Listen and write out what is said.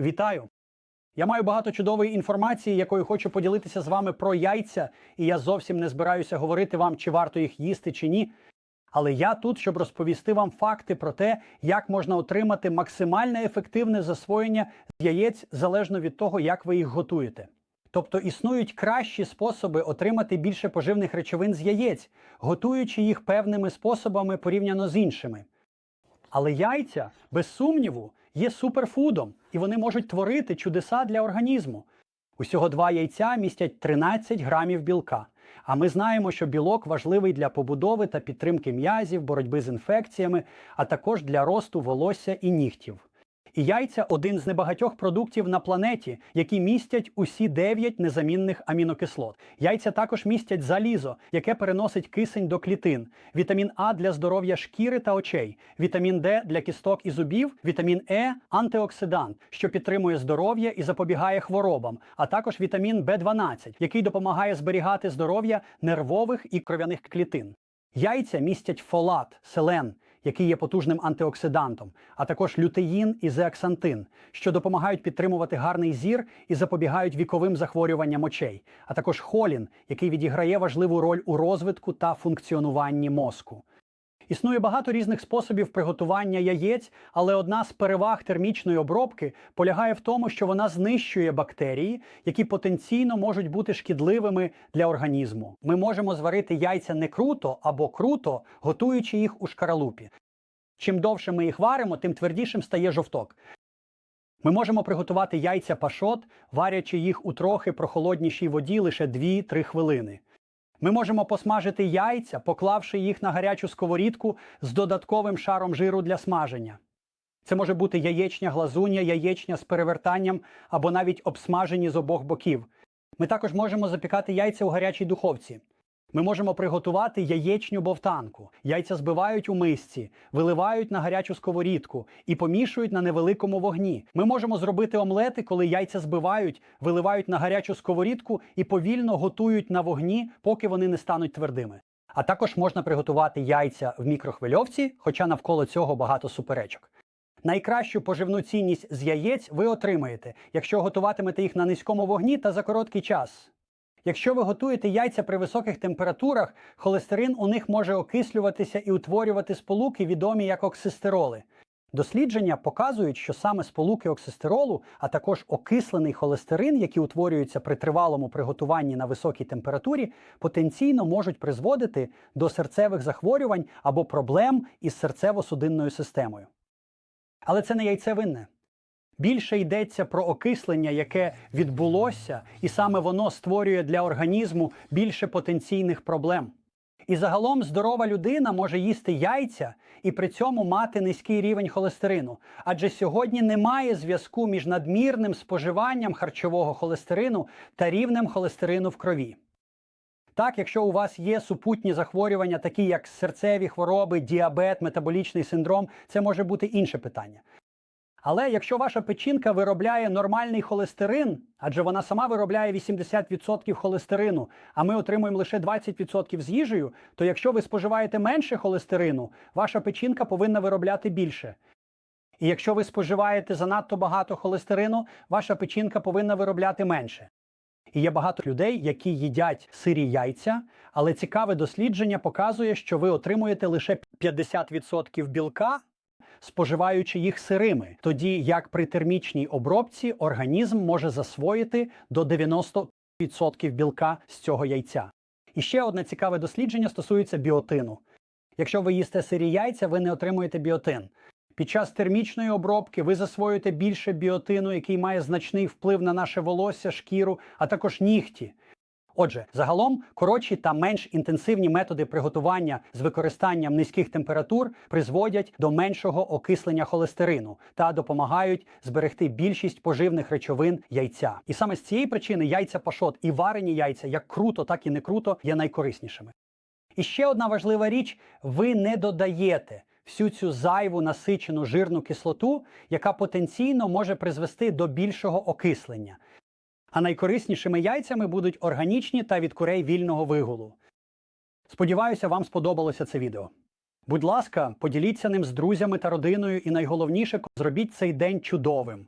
Вітаю! Я маю багато чудової інформації, якою хочу поділитися з вами про яйця, і я зовсім не збираюся говорити вам, чи варто їх їсти чи ні. Але я тут, щоб розповісти вам факти про те, як можна отримати максимальне ефективне засвоєння з яєць залежно від того, як ви їх готуєте. Тобто існують кращі способи отримати більше поживних речовин з яєць, готуючи їх певними способами порівняно з іншими. Але яйця, без сумніву, є суперфудом, і вони можуть творити чудеса для організму. Усього два яйця містять 13 грамів білка. А ми знаємо, що білок важливий для побудови та підтримки м'язів, боротьби з інфекціями, а також для росту волосся і нігтів. Яйця один з небагатьох продуктів на планеті, які містять усі 9 незамінних амінокислот. Яйця також містять залізо, яке переносить кисень до клітин, вітамін А для здоров'я шкіри та очей, вітамін Д для кісток і зубів, вітамін Е антиоксидант, що підтримує здоров'я і запобігає хворобам, а також вітамін В12, який допомагає зберігати здоров'я нервових і кров'яних клітин. Яйця містять фолат, селен, який є потужним антиоксидантом, а також лютеїн і зеаксантин, що допомагають підтримувати гарний зір і запобігають віковим захворюванням очей, а також холін, який відіграє важливу роль у розвитку та функціонуванні мозку. Існує багато різних способів приготування яєць, але одна з переваг термічної обробки полягає в тому, що вона знищує бактерії, які потенційно можуть бути шкідливими для організму. Ми можемо зварити яйця не круто або круто, готуючи їх у шкаралупі. Чим довше ми їх варимо, тим твердішим стає жовток. Ми можемо приготувати яйця пашот, варячи їх у трохи прохолоднішій воді лише 2-3 хвилини. Ми можемо посмажити яйця, поклавши їх на гарячу сковорідку з додатковим шаром жиру для смаження. Це може бути яєчня глазуня, яєчня з перевертанням або навіть обсмажені з обох боків. Ми також можемо запікати яйця у гарячій духовці. Ми можемо приготувати яєчню бовтанку. Яйця збивають у мисці, виливають на гарячу сковорідку і помішують на невеликому вогні. Ми можемо зробити омлети, коли яйця збивають, виливають на гарячу сковорідку і повільно готують на вогні, поки вони не стануть твердими. А також можна приготувати яйця в мікрохвильовці, хоча навколо цього багато суперечок. Найкращу поживну цінність з яєць ви отримаєте, якщо готуватимете їх на низькому вогні та за короткий час. Якщо ви готуєте яйця при високих температурах, холестерин у них може окислюватися і утворювати сполуки, відомі як оксистероли. Дослідження показують, що саме сполуки оксистеролу, а також окислений холестерин, які утворюються при тривалому приготуванні на високій температурі, потенційно можуть призводити до серцевих захворювань або проблем із серцево-судинною системою. Але це не яйце винне. Більше йдеться про окислення, яке відбулося, і саме воно створює для організму більше потенційних проблем. І загалом здорова людина може їсти яйця і при цьому мати низький рівень холестерину. Адже сьогодні немає зв'язку між надмірним споживанням харчового холестерину та рівнем холестерину в крові. Так, якщо у вас є супутні захворювання, такі як серцеві хвороби, діабет, метаболічний синдром, це може бути інше питання. Але якщо ваша печінка виробляє нормальний холестерин, адже вона сама виробляє 80% холестерину, а ми отримуємо лише 20% з їжею, то якщо ви споживаєте менше холестерину, ваша печінка повинна виробляти більше. І якщо ви споживаєте занадто багато холестерину, ваша печінка повинна виробляти менше. І є багато людей, які їдять сирі яйця, але цікаве дослідження показує, що ви отримуєте лише 50% білка споживаючи їх сирими, тоді як при термічній обробці організм може засвоїти до 90% білка з цього яйця. І ще одне цікаве дослідження стосується біотину. Якщо ви їсте сирі яйця, ви не отримуєте біотин. Під час термічної обробки ви засвоюєте більше біотину, який має значний вплив на наше волосся, шкіру, а також нігті. Отже, загалом коротші та менш інтенсивні методи приготування з використанням низьких температур призводять до меншого окислення холестерину та допомагають зберегти більшість поживних речовин яйця. І саме з цієї причини яйця пашот і варені яйця, як круто, так і не круто, є найкориснішими. І ще одна важлива річ: ви не додаєте всю цю зайву насичену жирну кислоту, яка потенційно може призвести до більшого окислення. А найкориснішими яйцями будуть органічні та від курей вільного вигулу. Сподіваюся, вам сподобалося це відео. Будь ласка, поділіться ним з друзями та родиною, і найголовніше зробіть цей день чудовим.